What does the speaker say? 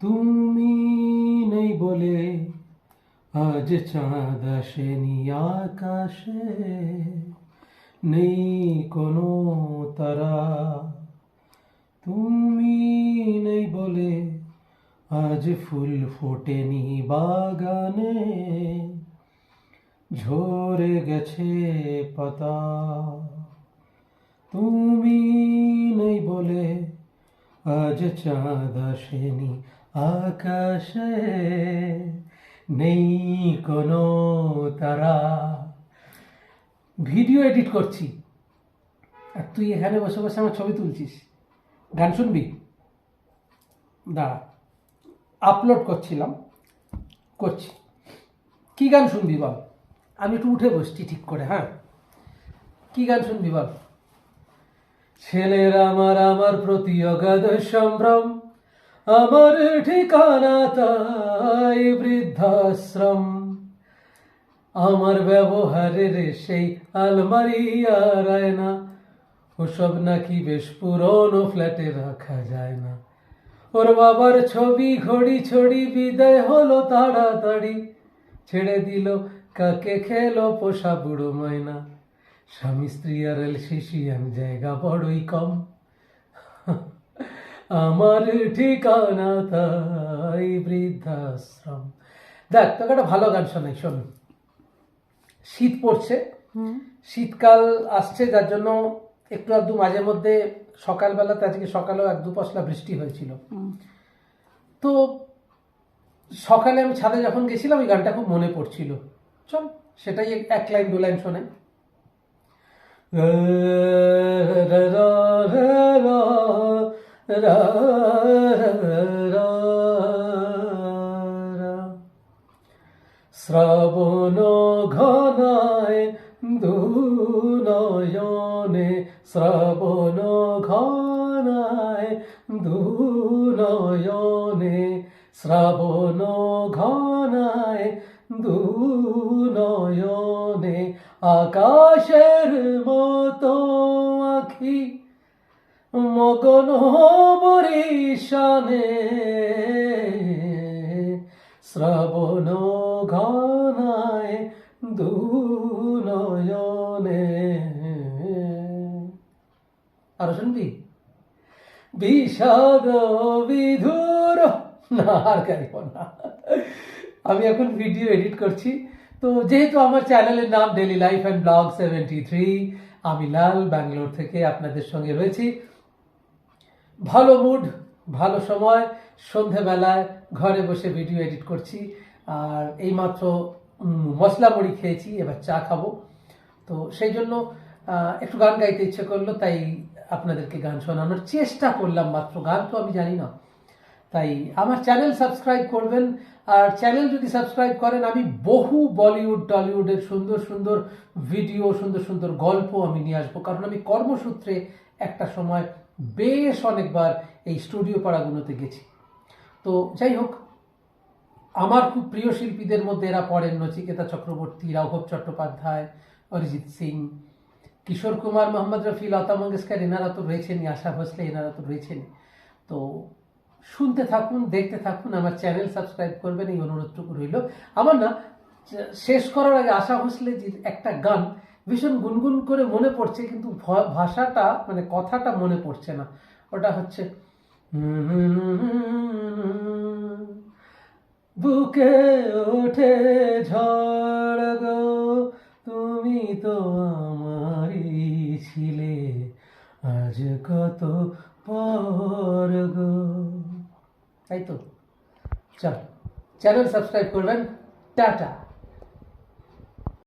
তুমি নেই বলে আজ চাঁদ আসেনি আকাশে, নেই কোনো তারা। তুমি নেই বলে আজ ফুল ফোটেনি বাগানে, ঝরে গেছে পাতা। তুমি নেই বলে আজ চাঁদ আসেনি আকাশে নেই কোনো তারা। ভিডিও এডিট করছি। আর তুই এখানে বসে বসে আমার ছবি তুলছিস। গান শুনবি? দাঁড়া আপলোড করছিলাম। করছি। কি গান শুনবি বল? আমি একটু উঠে বসছি ঠিক করে হ্যাঁ? কি গান শুনবি বল? ছেলের আমার আমার প্রতি অগাধ সম্ভ্রম। আমার ঠিকানা তাই বৃদ্ধাশ্রম। আমার ব্যবহারের সেই আলমারি আর আয়না, ওসব নাকি বেশ পুরনো ফ্ল্যাটে রাখা যায় না। ওর বাবার ছবি ঘড়ি ছড়ি, বিদায় হলো তাড়াতাড়ি। ছেড়ে দিল কাকে খেলো পোষা বুড়ো ময়না। স্বামী স্ত্রী আর এলসিসিয়ান জায়গা বড়ই কম। আমার ঠিকানা তাই বৃদ্ধাশ্রম। দেখ তোকে একটা ভালো গান শোনাই শোন। শীত পড়ছে। শীতকাল আসছে যার জন্য একটু আধটু মাঝে মধ্যে সকালবেলাতে আজকে সকালেও এক দু পশলা বৃষ্টি হয়েছিল। তো সকালে আমি ছাদে যখন গেছিলাম ওই গানটা খুব মনে পড়ছিল। চল সেটাই এক- এক লাইন দু লাইন শোনাই শ্রাবণ ঘনায় দুনয়নে শ্রাবণ ঘনায় দুনয়নে শ্রাবণ ঘনায় দুনয়নে আকাশের মতো মগন বরিশানে শ্রাবণ ঘনায় দুনয়নে। আর শুনবি বিষাদ বিধুর, না, আর না। আমি এখন ভিডিও এডিট করছি। তো যেহেতু আমার চ্যানেলের নাম daily life and blog seventy three আমি লাল, ব্যাঙ্গালোর থেকে আপনাদের সঙ্গে রয়েছি। ভালো মুড ভালো সময়, সন্ধেবেলায় ঘরে বসে ভিডিও এডিট করছি, আর এইমাত্র মশলা মুড়ি খেয়েছি, এবার চা খাব। তো সেই জন্য একটু গান গাইতে ইচ্ছে করল, তাই আপনাদেরকে গান শোনানোর চেষ্টা করলাম মাত্র। গান তো আমি জানি না। তাই আমার চ্যানেল সাবস্ক্রাইব করবেন, আর চ্যানেল যদি সাবস্ক্রাইব করেন, আমি বহু বলিউড, টলিউডের সুন্দর সুন্দর ভিডিও সুন্দর সুন্দর গল্প আমি নিয়ে আসব। কারণ আমি কর্মসূত্রে একটা সময় বেশ অনেকবার এই স্টুডিও পাড়াগুলোতে গেছি। তো যাই হোক, আমার খুব প্রিয় শিল্পীদের মধ্যে এরা পড়েন নচিকেতা চক্রবর্তী, রাঘব চট্টোপাধ্যায়, অরিজিৎ সিং, কিশোর কুমার, মোহাম্মদ রফি লতা মঙ্গেশকর, এনারা তো রয়েছেনই, আশা ভোসলে এনারা তো রয়েছেন তো শুনতে থাকুন, দেখতে থাকুন, আমার চ্যানেল সাবস্ক্রাইব করবেন, এই অনুরোধটুকু রইল। আমার না, শেষ করার আগে আশা ভোসলে যে একটা গান ভীষণ গুনগুন করে মনে পড়ছে, কিন্তু ভাষাটা মানে কথাটা মনে পড়ছে না। ওটা হচ্ছে, বুকে ওঠে ঝড় গো, তুমি তো আমারই ছিলে, আজ কত পর গো। তাই তো? চল, চ্যানেল সাবস্ক্রাইব করবেন, টাটা।